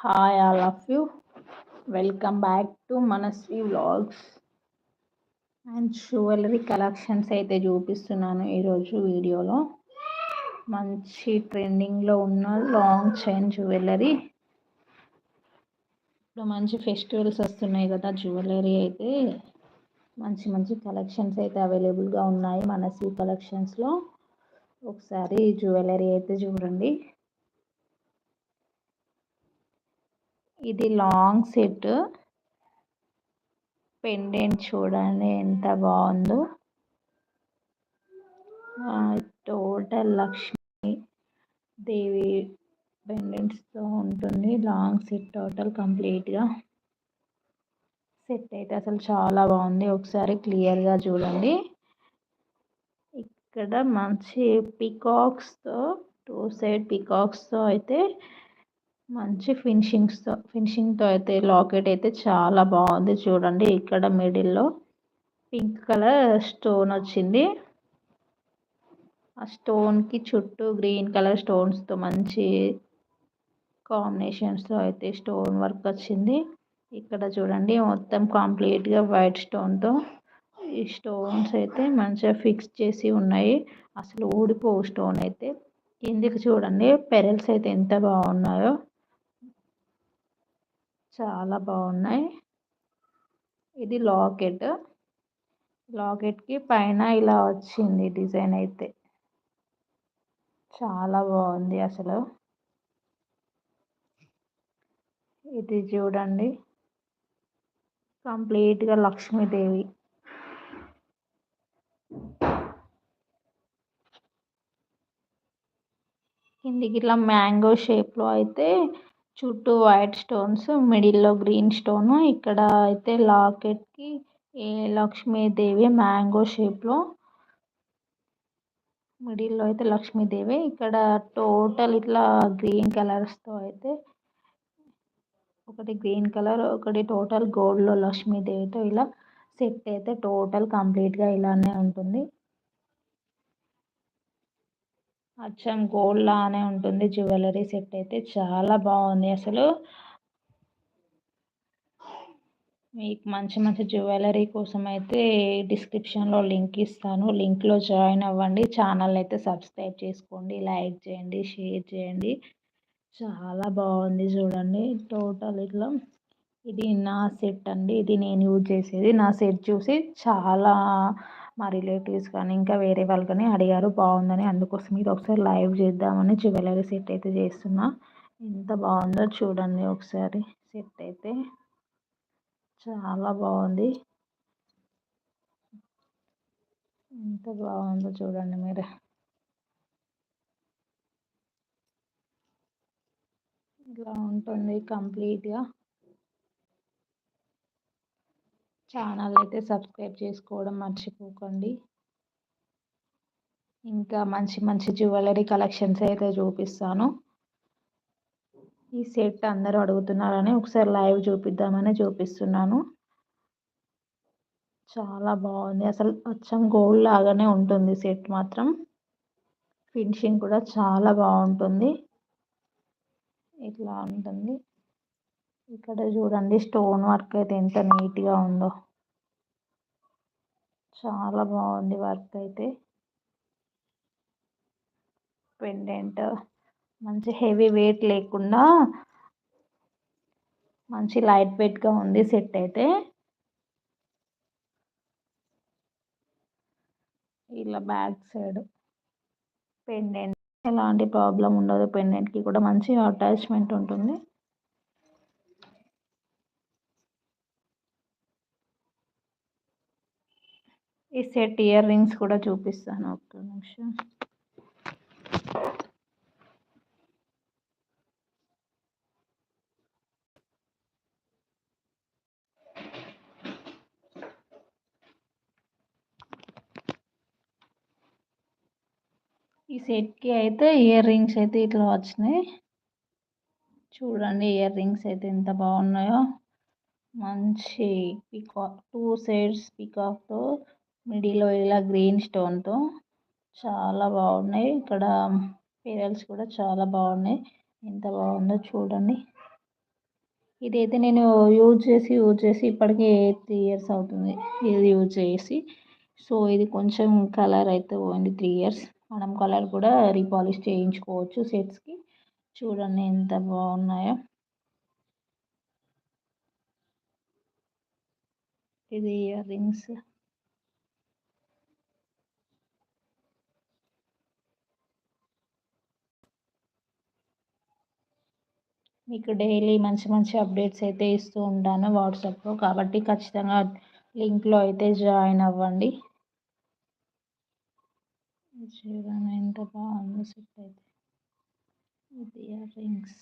Hi all of you welcome back to Manasvi vlogs and jewellery collections అయితే చూపిస్తున్నాను ఈరోజు వీడియోలో. మంచి ట్రెండింగ్లో ఉన్న లాంగ్ చైన్ జ్యువెలరీ ఇప్పుడు మంచి ఫెస్టివల్స్ వస్తున్నాయి కదా జ్యువెలరీ అయితే. మంచి మంచి కలెక్షన్స్ అయితే అవైలబుల్గా ఉన్నాయి మనస్వి కలెక్షన్స్లో ఒకసారి జ్యువెలరీ అయితే చూడండి. ఇది లాంగ్ సెట్ పెండెంట్ చూడండి ఎంత బాగుందో. టోటల్ లక్ష్మి దేవి పెండెంట్స్తో ఉంటుంది. లాంగ్ సెట్ టోటల్ కంప్లీట్గా సెట్ అయితే అసలు చాలా బాగుంది. ఒకసారి క్లియర్గా చూడండి. ఇక్కడ మంచి పికాక్స్తో టూ సైడ్ పికాక్స్తో అయితే మంచి ఫినిషింగ్స్తో ఫినిషింగ్తో అయితే లాకెట్ అయితే చాలా బాగుంది చూడండి. ఇక్కడ మిడిల్లో పింక్ కలర్ స్టోన్ వచ్చింది. ఆ స్టోన్కి చుట్టూ గ్రీన్ కలర్ స్టోన్స్తో మంచి కాంబినేషన్స్తో అయితే స్టోన్ వర్క్ వచ్చింది. ఇక్కడ చూడండి మొత్తం కంప్లీట్గా వైట్ స్టోన్తో ఈ స్టోన్స్ అయితే మంచిగా ఫిక్స్ చేసి ఉన్నాయి. అసలు ఊడిపోవు స్టోన్ అయితే. కిందికి చూడండి పెరల్స్ అయితే ఎంత బాగున్నాయో. చాలా బాగున్నాయి. ఇది లాకెట్. లాకెట్కి పైన ఇలా వచ్చింది డిజైన్ అయితే. చాలా బాగుంది అసలు. ఇది చూడండి. కంప్లీట్గా లక్ష్మీదేవి. కిందికి ఇట్లా మ్యాంగో షేప్లో అయితే చుట్టూ వైట్ స్టోన్స్ మిడిల్లో గ్రీన్ స్టోన్. ఇక్కడ అయితే లాకెట్కి కి లక్ష్మీదేవి మ్యాంగో షేప్లో మిడిల్లో అయితే లక్ష్మీదేవి. ఇక్కడ టోటల్ ఇట్లా గ్రీన్ కలర్స్తో అయితే ఒకటి గ్రీన్ కలర్ ఒకటి టోటల్ గోల్డ్లో లక్ష్మీదేవితో ఇలా సెట్ అయితే టోటల్ కంప్లీట్గా ఇలానే ఉంటుంది. అచ్చం గోల్డ్ లానే ఉంటుంది. జ్యువెలరీ సెట్ అయితే చాలా బాగుంది అసలు. మీకు మంచి మంచి జ్యువెలరీ కోసం అయితే డిస్క్రిప్షన్లో లింక్ ఇస్తాను. లింక్లో జాయిన్ అవ్వండి. ఛానల్ అయితే సబ్స్క్రైబ్ చేసుకోండి. లైక్ చేయండి. షేర్ చేయండి. చాలా బాగుంది చూడండి. టోటల్ ఇట్లా ఇది నా సెట్ అండి. ఇది నేను యూజ్ చేసేది. నా సెట్ చూసి చాలా మా రిలేటివ్స్ కానీ ఇంకా వేరే వాళ్ళు కానీ అడిగారు బాగుందని అందుకోసం ఇది ఒకసారి లైవ్ చేద్దామని జ్యువెలరీ సెట్ అయితే చేస్తున్నా. ఎంత బాగుందో చూడండి ఒకసారి. సెట్ అయితే చాలా బాగుంది. ఎంత బాగుందో చూడండి మీరు. ఇలా ఉంటుంది కంప్లీట్గా. ఛానల్ అయితే సబ్స్క్రైబ్ చేసుకోవడం మర్చిపోకండి. ఇంకా మంచి మంచి జ్యువెలరీ కలెక్షన్స్ అయితే చూపిస్తాను. ఈ సెట్ అందరూ అడుగుతున్నారని ఒకసారి లైవ్ చూపిద్దామని చూపిస్తున్నాను. చాలా బాగుంది. అసలు అచ్చం గోల్డ్ లాగానే ఉంటుంది సెట్ మాత్రం. ఫినిషింగ్ కూడా చాలా బాగుంటుంది. ఇట్లా ఉంటుంది. ఇక్కడ చూడండి స్టోన్ వర్క్ అయితే ఎంత నీట్గా ఉందో. చాలా బాగుంది వర్క్ అయితే. పెండెంట్ మంచి హెవీ వెయిట్ లేకుండా మంచి లైట్ వెయిట్గా ఉంది సెట్ అయితే. ఇలా బ్యాక్ సైడ్ పెండెంట్ ఎలాంటి ప్రాబ్లం ఉండదు పెండెంట్కి కూడా మంచి అటాచ్మెంట్ ఉంటుంది ఈ సెట్ ఇయర్ రింగ్స్ కూడా చూపిస్తాను. ఒక్క నిమిషం. ఈ సెట్కి అయితే ఇయర్ రింగ్స్ అయితే ఇట్లా వచ్చినాయి. చూడండి ఇయర్ రింగ్స్ అయితే ఎంత బాగున్నాయో. మంచి పికాక్ టూ సైడ్స్ పికాక్తో మిడిలో ఇలా గ్రీన్ స్టోన్తో చాలా బాగున్నాయి. ఇక్కడ పీరల్స్ కూడా చాలా బాగున్నాయి. ఎంత బాగుందో చూడండి. ఇదైతే నేను యూజ్ చేసి యూజ్ చేసి ఇప్పటికే త్రీ ఇయర్స్ అవుతుంది ఇది యూజ్ చేసి. సో ఇది కొంచెం కలర్ అయితే పోయింది త్రీ ఇయర్స్. మనం కలర్ కూడా రీపాలిష్ చేయించుకోవచ్చు సెట్స్కి. చూడండి ఎంత బాగున్నాయో. ఇది ఇయర్ రింగ్స్. మీకు డైలీ మంచి మంచి అప్డేట్స్ అయితే ఇస్తూ ఉంటాను వాట్సాప్లో కాబట్టి ఖచ్చితంగా లింక్లో అయితే జాయిన్ అవ్వండి. ఎంత బాగుంది సెట్ అయితే. ఇది ఇయర్ రింగ్స్.